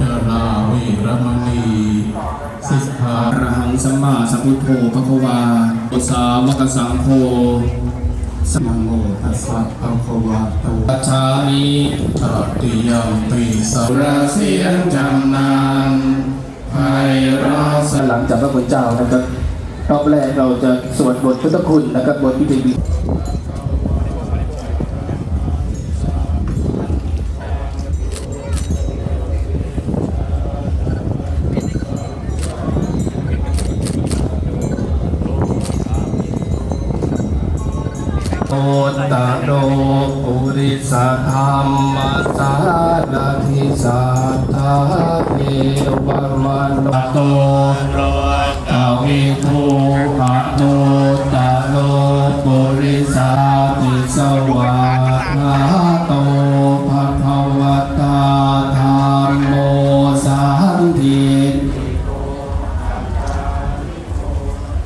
จาราเวรมณีสิกขาอรหังสัมมาสัมพุทโธพระควาอุสาวกสังโฆสมนะโมตัสสะภะคะวะโตปัจฉามิตติยัมปิสัพสุรเสียงจำนานไพเราะสหลังจากพระคุณเจ้านะครับรอบแรกเราจะสวดบทพุทธคุณนะครับบทพิธี โอตตะโดปุริสธรรมสานาทิสัทธาเทววันโตตวิทูปะโนตะโลปุริสาติสวาหาโตภะคะวะตาธรรมโมสันติ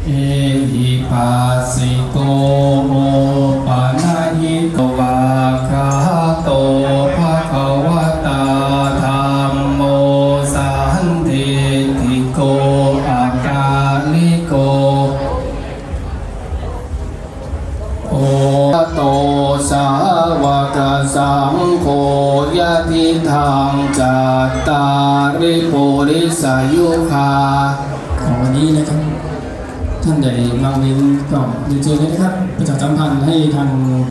เอหิปัสสิโก ติติโกอากาลิโก โอโตสาวกสังโฆยะทิทางจัตตาริปุริสายุคาของวันนี้นะครับ ท่านใดมาเว้นก็เรียนเชิญเลยนะครับประชาสัมพันธ์ให้ทาง